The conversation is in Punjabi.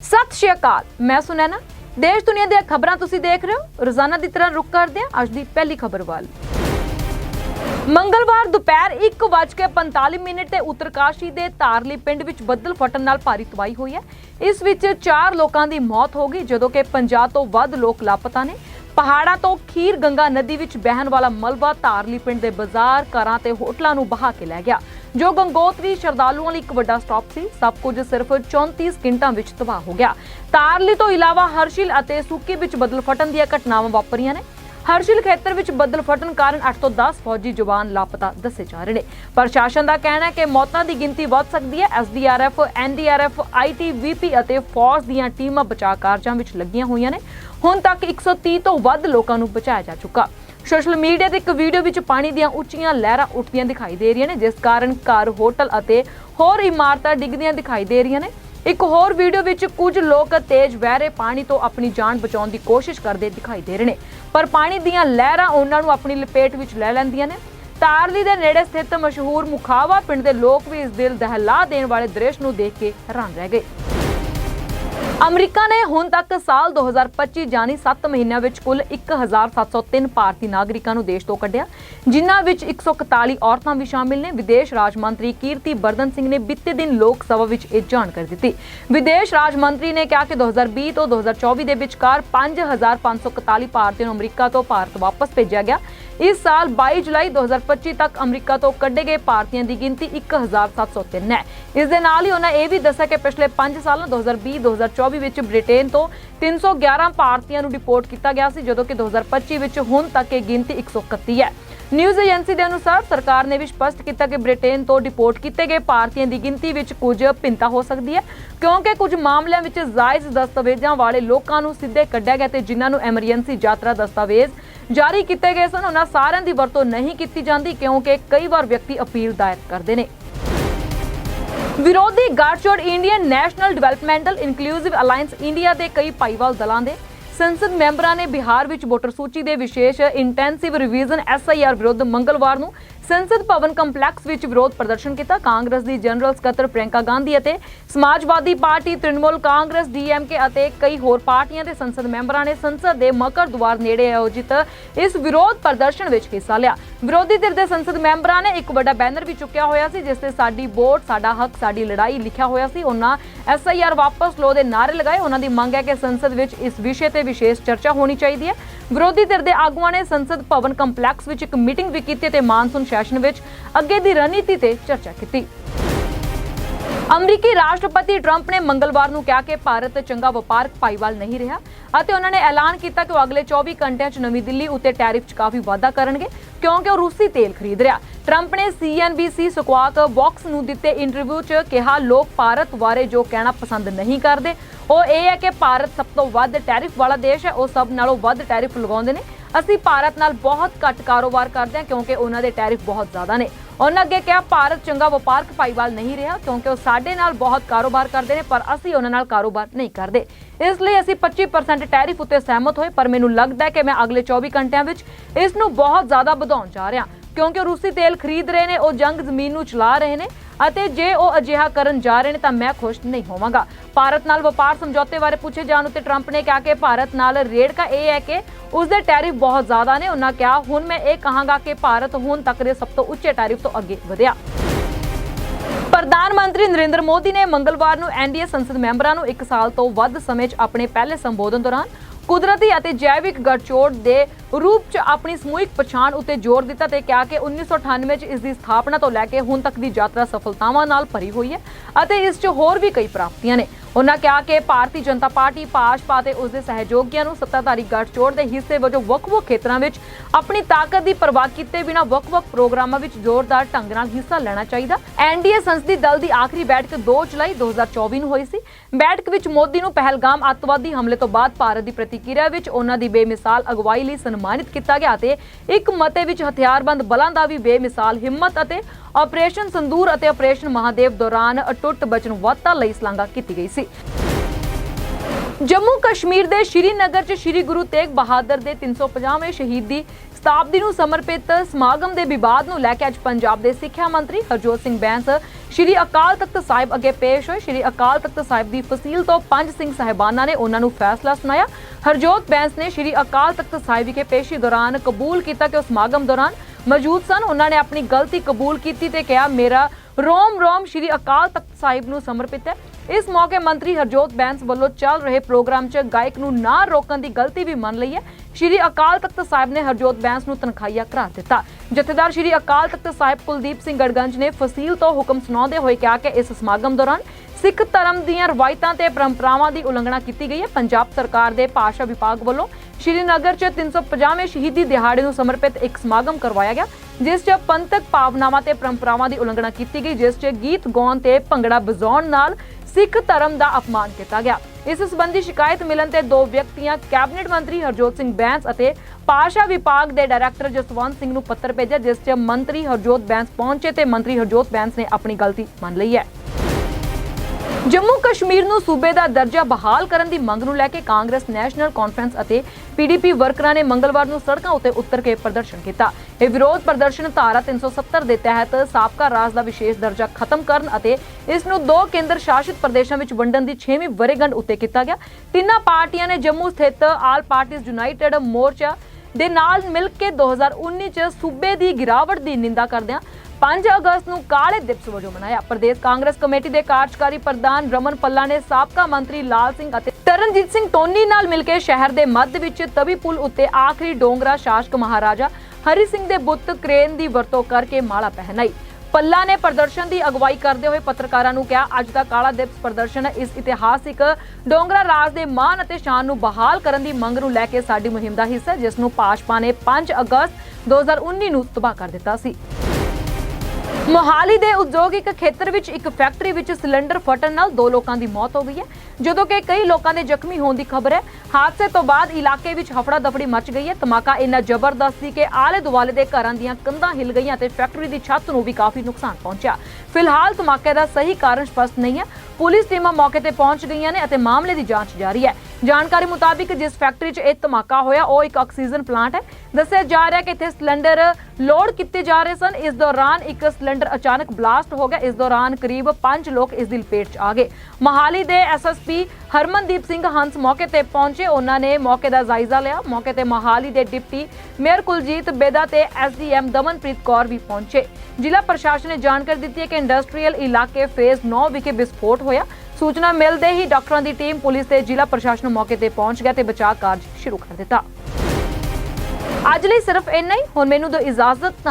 ਸਤਿ ਸ਼੍ਰੀ ਅਕਾਲ, ਮੈਂ ਸੁਨੈਨਾ। ਦੇਸ਼ ਦੁਨੀਆ ਦੀਆਂ ਖਬਰਾਂ ਤੁਸੀਂ ਦੇਖ ਰਹੇ ਹੋ। ਰੋਜ਼ਾਨਾ ਦੀ ਤਰ੍ਹਾਂ ਰੁਕ ਕਰਦੇ ਹਾਂ ਅੱਜ ਦੀ ਪਹਿਲੀ ਖਬਰ ਵੱਲ। ਮੰਗਲਵਾਰ ਦੁਪਹਿਰ 1:45 ਮਿੰਟ ਤੇ ਉੱਤਰਕਾਸ਼ੀ ਦੇ ਤਾਰਲੀ ਪਿੰਡ ਵਿੱਚ ਬੱਦਲ ਫਟਣ ਨਾਲ ਭਾਰੀ ਤਬਾਹੀ ਹੋਈ ਹੈ। ਇਸ ਵਿੱਚ 4 ਲੋਕਾਂ ਦੀ ਮੌਤ ਹੋ ਗਈ, ਜਦੋਂ ਕਿ 50 ਤੋਂ ਵੱਧ ਲੋਕ ਲਾਪਤਾ ਨੇ। ਪਹਾੜਾਂ ਤੋਂ ਖੀਰ ਗੰਗਾ ਨਦੀ ਵਿੱਚ ਬਹਿਣ ਵਾਲਾ ਮਲਬਾ ਤਾਰਲੀ ਪਿੰਡ ਦੇ ਬਾਜ਼ਾਰ, ਘਰਾਂ ਤੇ ਹੋਟਲਾਂ ਨੂੰ ਬਹਾ ਕੇ ਲੈ ਗਿਆ। ਜੋ ਗੰਗੋਤਰੀ ਸ਼ਰਧਾਲੂਆਂ ਲਈ ਇੱਕ ਵੱਡਾ ਸਟਾਪ ਸੀ, ਸਭ ਕੁਝ ਸਿਰਫ 34 ਸਕਿੰਟਾਂ ਵਿੱਚ ਤਬਾਹ ਹੋ ਗਿਆ। ਤਾਰਲੀ ਤੋਂ ਇਲਾਵਾ ਹਰਸ਼ਿਲ ਅਤੇ ਸੁੱਕੀ ਵਿੱਚ ਬੱਦਲ ਫਟਣ ਦੀਆਂ ਘਟਨਾਵਾਂ ਵਾਪਰੀਆਂ ਨੇ। ਹਰਸ਼ਿਲ ਖੇਤਰ ਵਿੱਚ ਬੱਦਲ ਫਟਣ ਕਾਰਨ 8 ਤੋਂ 10 ਫੌਜੀ ਜਵਾਨ ਲਾਪਤਾ ਦੱਸੇ ਜਾ ਰਹੇ ਨੇ। ਪ੍ਰਸ਼ਾਸਨ ਦਾ ਕਹਿਣਾ ਹੈ ਕਿ ਮੌਤਾਂ ਦੀ ਗਿਣਤੀ ਵੱਧ ਸਕਦੀ ਹੈ। ਐਸਡੀਆਰਐਫ ਐਨਡੀਆਰਐਫ ਆਈਟੀਵੀਪੀ ਅਤੇ ਫੌਜ ਦੀਆਂ ਟੀਮਾਂ ਬਚਾਅ ਕਾਰਜਾਂ ਵਿੱਚ ਲੱਗੀਆਂ ਹੋਈਆਂ ਨੇ। ਹੁਣ ਤੱਕ 130 ਤੋਂ ਵੱਧ ਲੋਕਾਂ ਨੂੰ ਬਚਾਇਆ ਜਾ ਚੁੱਕਾ। ਸੋਸ਼ਲ ਮੀਡੀਆ ਤੇ ਇੱਕ ਵੀਡੀਓ ਵਿੱਚ ਪਾਣੀ ਦੀਆਂ ਉੱਚੀਆਂ ਲਹਿਰਾਂ ਉੱਠਦੀਆਂ ਦਿਖਾਈ ਦੇ ਰਹੀਆਂ ਨੇ, ਜਿਸ ਕਾਰਨ ਘਰ ਹੋਟਲ ਅਤੇ ਹੋਰ ਇਮਾਰਤਾਂ ਡਿੱਗਦੀਆਂ ਦਿਖਾਈ ਦੇ ਰਹੀਆਂ ਨੇ। ਇੱਕ ਹੋਰ ਵੀਡੀਓ ਵਿੱਚ ਕੁਝ ਲੋਕ ਤੇਜ਼ ਵਹਿ ਰਹੇ ਪਾਣੀ ਤੋਂ ਆਪਣੀ ਜਾਨ ਬਚਾਉਣ ਦੀ ਕੋਸ਼ਿਸ਼ ਕਰਦੇ ਦਿਖਾਈ ਦੇ ਰਹੇ ਨੇ, ਪਰ ਪਾਣੀ ਦੀਆਂ ਲਹਿਰਾਂ ਉਹਨਾਂ ਨੂੰ ਆਪਣੀ ਲਪੇਟ ਵਿੱਚ ਲੈ ਲੈਂਦੀਆਂ ਨੇ। ਤਾਰਲੀ ਦੇ ਨੇੜੇ ਸਥਿਤ ਮਸ਼ਹੂਰ ਮੁਖਾਵਾ ਪਿੰਡ ਦੇ ਲੋਕ ਵੀ ਇਸ ਦਿਲ ਦਹਿਲਾ ਦੇਣ ਵਾਲੇ ਦ੍ਰਿਸ਼ ਨੂੰ ਦੇਖ ਕੇ ਹੈਰਾਨ ਰਹਿ ਗਏ। ਅਮਰੀਕਾ ਨੇ ਹੁਣ ਤੱਕ ਸਾਲ 2025 ਜਾਨੀ 7 ਮਹੀਨਿਆਂ ਵਿੱਚ ਕੁੱਲ 1703 ਭਾਰਤੀ ਨਾਗਰਿਕਾਂ ਨੂੰ ਦੇਸ਼ ਤੋਂ ਕੱਢਿਆ, ਜਿਨ੍ਹਾਂ ਵਿੱਚ 141 ਔਰਤਾਂ ਵੀ ਸ਼ਾਮਿਲ ਨੇ। ਵਿਦੇਸ਼ ਰਾਜ ਮੰਤਰੀ ਕੀਰਤੀ ਬਰਦਨ ਸਿੰਘ ਨੇ ਬੀਤੇ ਦਿਨ ਲੋਕ ਸਭਾ ਵਿੱਚ ਇਹ ਜਾਣਕਾਰੀ ਦਿੱਤੀ। ਵਿਦੇਸ਼ ਰਾਜ ਮੰਤਰੀ ਨੇ ਕਿਹਾ ਕਿ 2020 ਤੋਂ 2024 ਦੇ ਵਿਚਕਾਰ 5541 ਭਾਰਤੀਆਂ ਨੂੰ ਅਮਰੀਕਾ ਤੋਂ ਭਾਰਤ ਵਾਪਸ ਭੇਜਿਆ ਗਿਆ। ਇਸ ਸਾਲ 22 ਜੁਲਾਈ 2025 ਤੱਕ ਅਮਰੀਕਾ ਤੋਂ ਕੱਢੇ ਗਏ ਭਾਰਤੀਆਂ ਦੀ ਗਿਣਤੀ 1703 ਹੈ। ਇਸ ਦੇ ਨਾਲ ਹੀ ਉਹਨਾਂ ਇਹ ਵੀ ਦੱਸਿਆ ਕਿ ਪਿਛਲੇ 5 ਸਾਲਾਂ 2020-2024 ਵਿੱਚ ਬ੍ਰਿਟੇਨ ਤੋਂ 311 ਭਾਰਤੀਆਂ ਨੂੰ ਰਿਪੋਰਟ ਕੀਤਾ ਗਿਆ ਸੀ, ਜਦੋਂ ਕਿ 2025 ਵਿੱਚ ਹੁਣ ਤੱਕ ਇਹ ਗਿਣਤੀ 131 ਹੈ। ਨਿਊਜ਼ ਏਜੰਸੀ ਦੇ ਅਨੁਸਾਰ ਸਰਕਾਰ ਨੇ ਵੀ ਸਪਸ਼ਟ ਕੀਤਾ ਕਿ ਬ੍ਰਿਟੇਨ ਤੋਂ ਰਿਪੋਰਟ ਕੀਤੇ ਗਏ ਭਾਰਤੀਆਂ ਦੀ ਗਿਣਤੀ ਵਿੱਚ ਕੁਝ ਭਿੰਨਤਾ ਹੋ ਸਕਦੀ ਹੈ, ਕਿਉਂਕਿ ਕੁਝ ਮਾਮਲਿਆਂ ਵਿੱਚ ਜਾਇਜ਼ ਦਸਤਾਵੇਜ਼ਾਂ ਵਾਲੇ ਲੋਕਾਂ ਨੂੰ ਸਿੱਧੇ ਕੱਢਿਆ ਗਿਆ ਤੇ ਜਿਨ੍ਹਾਂ ਨੂੰ ਐਮਰਜੈਂਸੀ ਯਾਤਰਾ ਦਸਤਾਵੇਜ਼ ਜਾਰੀ ਕੀਤੇ ਗਏ ਸਨ, ਉਹਨਾਂ ਸਾਰਿਆਂ ਦੀ ਵਰਤੋਂ ਨਹੀਂ ਕੀਤੀ ਜਾਂਦੀ, ਕਿਉਂਕਿ ਕਈ ਵਾਰ ਵਿਅਕਤੀ ਅਪੀਲ ਦਾਇਰ ਕਰਦੇ ਨੇ। ਵਿਰੋਧੀ ਗੱਠਜੋੜ Indian national developmental inclusive alliance India ਦੇ ਕਈ ਭਾਈਵਾਲ ਦਲਾਂ ਦੇ ਸੰਸਦ ਮੈਂਬਰਾਂ ਨੇ ਬਿਹਾਰ ਵਿੱਚ ਵੋਟਰ ਸੂਚੀ ਦੇ ਵਿਸ਼ੇਸ਼ ਇੰਟੈਂਸਿਵ ਰਿਵੀਜ਼ਨ ਐਸਆਈਆਰ ਵਿਰੁੱਧ ਮੰਗਲਵਾਰ ਨੂੰ ਸੰਸਦ ਭਵਨ ਕੰਪਲੈਕਸ ਵਿੱਚ ਵਿਰੋਧ ਪ੍ਰਦਰਸ਼ਨ ਕੀਤਾ। ਕਾਂਗਰਸ ਦੀ ਜਨਰਲ ਸਕੱਤਰ ਪ੍ਰਿਯੰਕਾ ਗਾਂਧੀ ਅਤੇ ਸਮਾਜਵਾਦੀ ਪਾਰਟੀ ਤ੍ਰਿਣਮੂਲ ਕਾਂਗਰਸ, ਡੀਐਮਕੇ ਅਤੇ ਕਈ ਹੋਰ ਪਾਰਟੀਆਂ ਦੇ ਸੰਸਦ ਮੈਂਬਰਾਂ ਨੇ ਸੰਸਦ ਦੇ ਮਕਰ ਦੁਆਰ ਨੇੜੇ ਆਯੋਜਿਤ ਇਸ ਵਿਰੋਧ ਪ੍ਰਦਰਸ਼ਨ ਵਿੱਚ ਹਿੱਸਾ ਲਿਆ। ਵਿਰੋਧੀ ਧਿਰ ਦੇ ਸੰਸਦ ਮੈਂਬਰਾਂ ਨੇ ਇੱਕ ਵੱਡਾ ਬੈਨਰ ਵੀ ਚੁੱਕਿਆ ਹੋਇਆ ਸੀ, ਜਿਸ ਤੇ ਸਾਡੀ ਵੋਟ, ਸਾਡਾ ਹੱਕ, ਸਾਡੀ ਲੜਾਈ ਲਿਖਿਆ ਹੋਇਆ ਸੀ। ਉਹਨਾਂ ਐਸਆਈਆਰ ਵਾਪਸ ਲੋ ਦੇ ਨਾਅਰੇ ਲਗਾਏ। ਉਹਨਾਂ ਦੀ ਮੰਗ ਹੈ ਕਿ ਸੰਸਦ ਵਿੱਚ ਇਸ ਵਿਸ਼ੇ ਤੇ ਵਿਸ਼ੇਸ਼ ਚਰਚਾ ਹੋਣੀ ਚਾਹੀਦੀ ਹੈ। ਵਿਰੋਧੀ ਧਿਰ ਦੇ ਆਗੂਆਂ ਨੇ ਸੰਸਦ ਭਵਨ ਕੰਪਲੈਕਸ ਵਿੱਚ ਇੱਕ ਮੀਟਿੰਗ ਵੀ ਕੀਤੀ ਤੇ ਮਾਨਸੂਨ ਸੈਸ਼ਨ ਵਿੱਚ ਅੱਗੇ ਦੀ ਰਣਨੀਤੀ ਤੇ ਚਰਚਾ ਕੀਤੀ। ਅਮਰੀਕੀ ਰਾਸ਼ਟਰਪਤੀ ਟਰੰਪ ਨੇ ਮੰਗਲਵਾਰ ਨੂੰ ਕਿਹਾ ਕਿ ਭਾਰਤ ਚੰਗਾ ਵਪਾਰਕ ਭਾਈਵਾਲ ਨਹੀਂ ਰਿਹਾ ਅਤੇ ਉਹਨਾਂ ਨੇ ਐਲਾਨ ਕੀਤਾ ਕਿ ਉਹ ਅਗਲੇ 24 ਘੰਟਿਆਂ 'ਚ ਨਵੀਂ ਦਿੱਲੀ ਉੱਤੇ ਟੈਰਿਫ 'ਚ ਕਾਫੀ ਵਾਧਾ ਕਰਨਗੇ, ਕਿਉਂਕਿ ਉਹ ਰੂਸੀ ਤੇਲ ਖਰੀਦ ਰਿਹਾ। ਟਰੰਪ ਨੇ ਸੀਐਨਬੀਸੀ ਸਕਵਾਕ ਬਾਕਸ ਨੂੰ ਦਿੱਤੇ ਇੰਟਰਵਿਊ 'ਚ ਕਿਹਾ, ਲੋਕ ਭਾਰਤ ਬਾਰੇ ਜੋ ਕਹਿਣਾ ਪਸੰਦ ਨਹੀਂ ਕਰਦੇ, ਉਹ ਇਹ ਹੈ ਕਿ ਭਾਰਤ ਸਭ ਤੋਂ ਵੱਧ ਟੈਰਿਫ ਵਾਲਾ ਦੇਸ਼ ਹੈ, ਉਹ ਸਭ ਨਾਲੋਂ ਵੱਧ ਟੈਰਿਫ ਲਗਾਉਂਦੇ ਨੇ। ਅਸੀਂ ਭਾਰਤ ਨਾਲ ਬਹੁਤ ਘੱਟ ਕਾਰੋਬਾਰ ਕਰਦੇ ਹਾਂ, ਕਿਉਂਕਿ ਉਹਨਾਂ ਦੇ ਟੈਰਿਫ ਬਹੁਤ ਜ਼ਿਆਦਾ ਨੇ। ਉਹਨਾਂ ਅੱਗੇ ਕਿਹਾ, ਭਾਰਤ ਚੰਗਾ ਵਪਾਰਕ ਭਾਈਵਾਲ ਨਹੀਂ ਰਿਹਾ, ਕਿਉਂਕਿ ਉਹ ਸਾਡੇ ਨਾਲ ਬਹੁਤ ਕਾਰੋਬਾਰ ਕਰਦੇ ਨੇ, ਪਰ ਅਸੀਂ ਉਹਨਾਂ ਨਾਲ ਕਾਰੋਬਾਰ ਨਹੀਂ ਕਰਦੇ। ਇਸ ਲਈ ਅਸੀਂ 25% ਟੈਰਿਫ ਉੱਤੇ ਸਹਿਮਤ ਹੋਏ, ਪਰ ਮੈਨੂੰ ਲੱਗਦਾ ਹੈ ਕਿ ਮੈਂ ਅਗਲੇ 24 ਘੰਟਿਆਂ ਵਿੱਚ ਇਸ ਨੂੰ ਬਹੁਤ ਜ਼ਿਆਦਾ ਵਧਾਉਣ ਜਾ ਰਿਹਾ ਕਿਉਂਕਿ ਰੂਸੀ ਤੇਲ ਖਰੀਦ ਰਹੇ ਨੇ, ਉਹ ਜੰਗ ਜ਼ਮੀਨ ਨੂੰ ਚਲਾ ਰਹੇ ਨੇ ਅਤੇ ਜੇ ਉਹ ਅਜਿਹਾ ਕਰਨ ਜਾ ਰਹੇ ਨੇ ਤਾਂ ਮੈਂ ਖੁਸ਼ ਨਹੀਂ ਹੋਵਾਂਗਾ। ਭਾਰਤ ਨਾਲ ਵਪਾਰ ਸਮਝੌਤੇ ਬਾਰੇ ਪੁੱਛੇ ਜਾਣ ਉੱਤੇ ਟਰੰਪ ਨੇ ਕਿਹਾ ਕਿ ਭਾਰਤ ਨਾਲ ਰੇੜਕਾ ਇਹ ਹੈ ਕਿ ਉਸ ਦੇ ਟੈਰਿਫ ਬਹੁਤ ਜ਼ਿਆਦਾ ਨੇ। ਉਹਨਾਂ ਕਿਹਾ, ਹੁਣ ਮੈਂ ਇਹ ਕਹਾਂਗਾ ਕਿ ਭਾਰਤ ਹੁਣ ਤੱਕ ਦੇ ਸਭ ਤੋਂ ਉੱਚੇ ਟੈਰਿਫ ਤੋਂ ਅੱਗੇ ਵਧਿਆ। ਪ੍ਰਧਾਨ ਮੰਤਰੀ ਨਰਿੰਦਰ ਮੋਦੀ ਨੇ ਮੰਗਲਵਾਰ ਨੂੰ ਐਨਡੀਏ ਸੰਸਦ ਮੈਂਬਰਾਂ ਨੂੰ 1 ਸਾਲ ਤੋਂ ਵੱਧ ਸਮੇਂ 'ਚ ਆਪਣੇ ਪਹਿਲੇ ਸੰਬੋਧਨ ਦੌਰਾਨ ਕੁਦਰਤੀ ਅਤੇ ਜੈਵਿਕ ਗੱਠਜੋੜ ਦੇ ਰੂਪ 'ਚ ਆਪਣੀ ਸਮੂਹਿਕ ਪਛਾਣ ਉੱਤੇ ਜ਼ੋਰ ਦਿੱਤਾ ਤੇ ਕਿਹਾ ਕਿ 1998 'ਚ ਇਸ ਦੀ ਸਥਾਪਨਾ ਤੋਂ ਲੈ ਕੇ ਹੁਣ ਤੱਕ ਦੀ ਯਾਤਰਾ ਸਫਲਤਾਵਾਂ ਨਾਲ ਭਰੀ ਹੋਈ ਹੈ ਅਤੇ ਇਸ 'ਚ ਹੋਰ ਵੀ ਕਈ ਪ੍ਰਾਪਤੀਆਂ ਨੇ। ਉਨ੍ਹਾਂ ਕਿਹਾ ਕਿ ਭਾਰਤੀ ਜਨਤਾ ਪਾਰਟੀ ਭਾਜਪਾ ਤੇ ਉਸ ਦੇ ਸਹਿਯੋਗੀਆਂ ਨੂੰ ਸੱਤਾਧਾਰੀ ਗੱਠਜੋੜ ਦੇ ਹਿੱਸੇ ਵਜੋਂ ਵੱਖ-ਵੱਖ ਖੇਤਰਾਂ ਵਿੱਚ ਆਪਣੀ ਤਾਕਤ ਦੀ ਪਰਵਾਹ ਕੀਤੇ ਬਿਨਾਂ ਵੱਖ-ਵੱਖ ਪ੍ਰੋਗਰਾਮਾਂ ਵਿੱਚ ਜ਼ੋਰਦਾਰ ਢੰਗ ਨਾਲ ਹਿੱਸਾ ਲੈਣਾ ਚਾਹੀਦਾ। ਐਨਡੀਏ ਸੰਸਦੀ ਦਲ ਦੀ ਆਖਰੀ ਬੈਠਕ 2 ਜੁਲਾਈ 2024 ਨੂੰ ਹੋਈ ਸੀ। ਬੈਠਕ ਵਿੱਚ ਮੋਦੀ ਨੂੰ ਪਹਿਲਗਾਮ ਅੱਤਵਾਦੀ ਹਮਲੇ ਤੋਂ ਬਾਅਦ ਭਾਰਤ ਦੀ ਪ੍ਰਤੀਕਿਰਿਆ ਵਿੱਚ ਉਹਨਾਂ ਦੀ ਬੇਮਿਸਾਲ ਅਗਵਾਈ ਲਈ ਸਨਮਾਨਿਤ ਕੀਤਾ ਗਿਆ ਤੇ ਇੱਕ ਮਤੇ ਵਿੱਚ ਹਥਿਆਰਬੰਦ ਬਲਾਂ ਦਾ ਵੀ ਬੇਮਿਸਾਲ ਹਿੰਮਤ ਅਤੇ ਆਪਰੇਸ਼ਨ ਸੰਦੂਰ ਅਤੇ ਆਪਰੇਸ਼ਨ ਮਹਾਦੇਵ ਦੌਰਾਨ ਅਟੁੱਟ ਬਚਨ ਲਈ ਸ਼ਲਾਘਾ ਕੀਤੀ ਗਈ ਸੀ। ਜੰਮੂ ਕਸ਼ਮੀਰ ਦੇ ਸ਼੍ਰੀਨਗਰ 'ਚ ਸ਼੍ਰੀ ਗੁਰੂ ਤੇਗ ਬਹਾਦਰ ਦੇ 350ਵੇਂ ਸ਼ਹੀਦੀ ਸ਼ਤਾਬਦੀ ਨੂੰ ਸਮਰਪਿਤ ਸਮਾਗਮ ਦੇ ਵਿਵਾਦ ਨੂੰ ਲੈ ਕੇ ਅੱਜ ਪੰਜਾਬ ਦੇ ਸਿੱਖਿਆ ਮੰਤਰੀ ਹਰਜੋਤ ਸਿੰਘ ਬੈਂਸ, ਸ਼੍ਰੀ ਅਕਾਲ ਤਖਤ ਸਾਹਿਬ ਅੱਗੇ ਪੇਸ਼ ਹੋਏ। ਸ਼੍ਰੀ ਅਕਾਲ ਤਖਤ ਸਾਹਿਬ ਦੀ ਫਸੀਲ ਤੋਂ ਪੰਜ ਸਿੰਘ ਸਾਹਿਬਾਨਾਂ ਨੇ ਉਹਨਾਂ ਨੂੰ ਫੈਸਲਾ ਸੁਣਾਇਆ। ਹਰਜੋਤ ਬੈਂਸ ਨੇ ਸ਼੍ਰੀ ਅਕਾਲ ਤਖਤ ਸਾਹਿਬ ਵਿਖੇ ਪੇਸ਼ੀ ਦੌਰਾਨ ਕਬੂਲ ਕੀਤਾ ਕਿ ਉਸ ਸਮਾਗਮ ਦੌਰਾਨ ਮੌਜੂਦ ਸਨ। ਉਹਨਾਂ ਨੇ ਆਪਣੀ ਗਲਤੀ ਕਬੂਲ ਕੀਤੀ ਤੇ ਕਿਹਾ, ਮੇਰਾ ਰੋਮ ਰੋਮ, ਸ਼੍ਰੀ ਅਕਾਲ ਤਖਤ ਸਾਹਿਬ ਨੂੰ ਸਮਰਪਿਤ ਹੈ। ਇਸ ਮੌਕੇ ਮੰਤਰੀ ਹਰਜੋਤ ਬੈਂਸ ਵੱਲੋਂ ਚੱਲ ਰਹੇ ਪ੍ਰੋਗਰਾਮ 'ਚ ਗਾਇਕ ਨੂੰ ਨਾ ਰੋਕਣ ਦੀ ਗਲਤੀ ਵੀ ਮੰਨ ਲਈ ਹੈ। ਸ਼੍ਰੀ ਅਕਾਲ ਤਖਤ ਸਾਹਿਬ ਨੇ ਹਰਜੋਤ ਬੈਂਸ ਨੂੰ ਤਨਖਾਹੀਆ ਕਰਾਰ ਦਿੱਤਾ। ਜਥੇਦਾਰ ਸ਼੍ਰੀ ਅਕਾਲ ਤਖਤ ਸਾਹਿਬ ਕੁਲਦੀਪ ਸਿੰਘ ਗੜਗੰਜ ਨੇ ਫਸੀਲ ਤੋਂ ਹੁਕਮ ਸੁਣਾਉਂਦੇ ਹੋਏ ਕਿਹਾ ਕਿ ਇਸ ਸਮਾਗਮ ਦੌਰਾਨ ਸਿੱਖ ਧਰਮ ਦੀਆਂ ਰਵਾਇਤਾਂ ਤੇ ਪਰੰਪਰਾਵਾਂ ਦੀ ਉਲੰਘਣਾ ਕੀਤੀ ਗਈ ਹੈ। ਪੰਜਾਬ ਸਰਕਾਰ ਦੇ ਭਾਸ਼ਾ ਵਿਭਾਗ ਵੱਲੋਂ ਸ਼੍ਰੀਨਗਰ 'ਚ 350ਵੇਂ ਸ਼ਹੀਦੀ ਦਿਹਾੜੇ ਨੂੰ ਸਮਰਪਿਤ ਇੱਕ ਸਮਾਗਮ ਕਰਵਾਇਆ ਗਿਆ, ਜਿਸ 'ਚ ਪੰਥਕ ਭਾਵਨਾਵਾਂ ਤੇ ਪਰੰਪਰਾਵਾਂ ਦੀ ਉਲੰਘਣਾ ਕੀਤੀ ਗਈ, ਜਿਸ 'ਚ ਗੀਤ ਗਾਉਣ ਤੇ ਭੰਗੜਾ ਵਜਾਉਣ ਨਾਲ ਸਿੱਖ ਧਰਮ ਦਾ ਅਪਮਾਨ ਕੀਤਾ ਗਿਆ। ਇਸ ਸੰਬੰਧੀ ਸ਼ਿਕਾਇਤ ਮਿਲਣ ਤੇ ਦੋ ਵਿਅਕਤੀਆਂ, ਕੈਬਨਿਟ ਮੰਤਰੀ ਹਰਜੋਤ ਸਿੰਘ ਬੈਂਸ ਅਤੇ ਭਾਸ਼ਾ ਵਿਭਾਗ ਦੇ ਡਾਇਰੈਕਟਰ ਜਸਵੰਤ ਸਿੰਘ ਨੂੰ ਪੱਤਰ ਭੇਜਿਆ, ਜਿਸ 'ਚ ਮੰਤਰੀ ਹਰਜੋਤ ਬੈਂਸ ਪਹੁੰਚੇ ਤੇ ਮੰਤਰੀ ਹਰਜੋਤ ਬੈਂਸ ਨੇ ਆਪਣੀ ਗਲਤੀ ਮੰਨ ਲਈ ਹੈ। ਜੰਮੂ ਕਸ਼ਮੀਰ ਨੂੰ ਸੂਬੇ ਦਾ ਦਰਜਾ ਬਹਾਲ ਕਰਨ ਦੀ ਮੰਗ ਨੂੰ ਲੈ ਕੇ ਕਾਂਗਰਸ ਨੈਸ਼ਨਲ ਕਾਨਫਰੰਸ ਅਤੇ ਪੀਡੀਪੀ ਵਰਕਰਾਂ ਨੇ ਮੰਗਲਵਾਰ ਨੂੰ ਸੜਕਾਂ ਉੱਤੇ ਉਤਰ ਕੇ ਪ੍ਰਦਰਸ਼ਨ ਕੀਤਾ। ਇਹ ਵਿਰੋਧ ਪ੍ਰਦਰਸ਼ਨ ਧਾਰਾ 370 ਦੇ ਤਹਿਤ ਸਾਬਕਾ ਰਾਜ ਦਾ ਵਿਸ਼ੇਸ਼ ਦਰਜਾ ਖਤਮ ਕਰਨ ਅਤੇ ਇਸ ਨੂੰ ਦੋ ਕੇਂਦਰ ਸ਼ਾਸਿਤ ਪ੍ਰਦੇਸ਼ਾਂ ਵਿੱਚ ਵੰਡਣ ਦੀ 6ਵੀਂ ਵਰ੍ਹੇਗੰਢ ਉੱਤੇ ਕੀਤਾ ਗਿਆ। ਤਿੰਨਾਂ ਪਾਰਟੀਆਂ ਨੇ ਜੰਮੂ ਸਥਿਤ ਆਲ ਪਾਰਟੀਜ਼ ਯੂਨਾਈਟਿਡ ਮੋਰਚਾ ਦੇ ਨਾਲ ਮਿਲ ਕੇ 2019 ਚ ਸੂਬੇ ਦੀ ਗਿਰਾਵਟ ਦੀ ਨਿੰਦਾ ਕਰਦਿਆਂ 5 ਅਗਸਤ ਨੂੰ ਕਾਲੇ ਦਿਵਸ ਵਜੋਂ ਮਨਾਇਆ। ਪ੍ਰਦੇਸ਼ ਕਾਂਗਰਸ ਕਮੇਟੀ ਦੇ ਕਾਰਜਕਾਰੀ ਪ੍ਰਧਾਨ ਰਮਨ ਪੱਲਾ ਨੇ ਸਾਬਕਾ ਮੰਤਰੀ ਲਾਲ ਸਿੰਘ ਅਤੇ ਤਰਨਜੀਤ ਸਿੰਘ ਟੋਨੀ ਨਾਲ ਮਿਲ ਕੇ ਸ਼ਹਿਰ ਦੇ ਮੱਧ ਵਿੱਚ ਤਵੀ ਪੁਲ ਉੱਤੇ ਆਖਰੀ ਡੋਂਗਰਾ ਸ਼ਾਸਕ ਮਹਾਰਾਜਾ ਹਰੀ ਸਿੰਘ ਦੇ ਬੁੱਤ ਕ੍ਰੇਨ ਦੀ ਵਰਤੋਂ ਕਰਕੇ ਮਾਲਾ ਪਹਿਨਾਈ। ਪੱਲਾ ਨੇ ਪ੍ਰਦਰਸ਼ਨ ਦੀ ਅਗਵਾਈ ਕਰਦੇ ਹੋਏ ਪੱਤਰਕਾਰਾਂ ਨੂੰ ਕਿਹਾ, ਅੱਜ ਦਾ ਕਾਲਾ ਦਿਵਸ ਪ੍ਰਦਰਸ਼ਨ ਇਸ ਇਤਿਹਾਸਿਕ ਡੋਂਗਰਾ ਰਾਜ ਦੇ ਮਾਨ ਅਤੇ ਸ਼ਾਨ ਨੂੰ ਬਹਾਲ ਕਰਨ ਦੀ ਮੰਗ ਨੂੰ ਲੈ ਕੇ ਸਾਡੀ ਮੁਹਿੰਮ ਦਾ ਹਿੱਸਾ ਜਿਸ ਨੂੰ ਭਾਜਪਾ ਨੇ 5 ਅਗਸਤ 2019 ਨੂੰ ਤਬਾਹ ਕਰ ਦਿੱਤਾ ਸੀ। ਮੋਹਾਲੀ ਦੇ ਉਦਯੋਗਿਕ ਖੇਤਰ ਵਿੱਚ, ਇੱਕ ਫੈਕਟਰੀ ਵਿੱਚ ਸਿਲੰਡਰ ਫਟਣ ਨਾਲ ਦੋ ਲੋਕਾਂ ਦੀ ਮੌਤ ਹੋ ਗਈ ਹੈ। ਜਦੋਂ ਕਿ ਕਈ ਲੋਕਾਂ ਦੇ ਜ਼ਖਮੀ ਹੋਣ ਦੀ ਖਬਰ ਹੈ, ਹਾਦਸੇ ਤੋਂ ਬਾਅਦ ਇਲਾਕੇ ਵਿੱਚ ਹਫੜਾ ਦਫੜੀ ਮਚ ਗਈ ਹੈ। ਧਮਾਕਾ ਇੰਨਾ ਜ਼ਬਰਦਸਤ ਸੀ ਕਿ ਆਲੇ ਦੁਆਲੇ ਦੇ ਘਰਾਂ ਦੀਆਂ ਕੰਧਾਂ ਹਿੱਲ ਗਈਆਂ ਤੇ ਫੈਕਟਰੀ ਦੀ ਛੱਤ ਨੂੰ ਵੀ ਕਾਫੀ ਨੁਕਸਾਨ ਪਹੁੰਚਿਆ। ਫਿਲਹਾਲ ਧਮਾਕੇ ਦਾ ਸਹੀ ਕਾਰਨ ਸਪਸ਼ਟ ਨਹੀਂ ਹੈ। ਪੁਲਿਸ ਟੀਮਾਂ ਮੌਕੇ ਤੇ ਪਹੁੰਚ ਗਈਆਂ ਨੇ ਅਤੇ ਮਾਮਲੇ ਦੀ ਜਾਂਚ ਜਾਰੀ ਹੈ। ਜਾਣਕਾਰੀ ਮੁਤਾਬਿਕ ਜਿਸ ਫੈਕਟਰੀ 'ਚ ਇਹ ਧਮਾਕਾ ਹੋਇਆ, ਉਹ ਇੱਕ ਆਕਸੀਜਨ ਪਲਾਂਟ ਹੈ। ਦੱਸਿਆ ਜਾ ਰਿਹਾ ਕਿ ਇੱਥੇ ਸਿਲੰਡਰ ਲੋਡ ਕੀਤੇ ਜਾ ਰਹੇ ਸਨ। ਇਸ ਦੌਰਾਨ ਇੱਕ ਸਿਲੰਡਰ ਅਚਾਨਕ ਬਲਾਸਟ ਹੋ ਗਿਆ। ਇਸ ਦੌਰਾਨ ਕਰੀਬ 5 ਲੋਕ ਇਸ ਦੀ ਲਪੇਟ 'ਚ ਆ ਗਏ। ਮਹਾਲੀ ਦੇ ਐਸਐਸਪੀ ਹਰਮਨਦੀਪ ਸਿੰਘ ਹੰਸ ਮੌਕੇ ਤੇ ਪਹੁੰਚੇ। ਉਹਨਾਂ ਨੇ ਮੌਕੇ ਦਾ ਜਾਇਜ਼ਾ ਲਿਆ। ਮੌਕੇ ਤੇ ਮਹਾਲੀ ਦੇ ਡਿਪਟੀ ਮੇਅਰ ਕੁਲਜੀਤ ਬੇਦਾ ਤੇ ਐਸਡੀਐਮ ਦਮਨਪ੍ਰੀਤ ਕੌਰ ਵੀ ਪਹੁੰਚੇ। ਜ਼ਿਲ੍ਹਾ ਪ੍ਰਸ਼ਾਸਨ ਨੇ ਜਾਣਕਾਰੀ ਦਿੱਤੀ ਹੈ ਕਿ ਇੰਡਸਟਰੀਅਲ ਇਲਾਕੇ ਫੇਜ਼ 9 ਵਿਖੇ ਵਿਸਫੋਟ ਹੋਇਆ। ਸੂਚਨਾ ਮਿਲਦੇ ਹੀ ਡਾਕਟਰਾਂ ਦੀ ਟੀਮ ਪੁਲਿਸ ਤੇ ਜ਼ਿਲ੍ਹਾ ਪ੍ਰਸ਼ਾਸਨ ਮੌਕੇ ਤੇ ਪਹੁੰਚ ਗਿਆ ਤੇ ਬਚਾਅ ਕਾਰਜ ਸ਼ੁਰੂ ਕਰ ਦਿੱਤਾ। ਅੱਜ ਲਈ ਸਿਰਫ ਇੰਨਾ ਹੀ, ਹੁਣ ਮੈਨੂੰ ਦੋ ਇਜਾਜ਼ਤ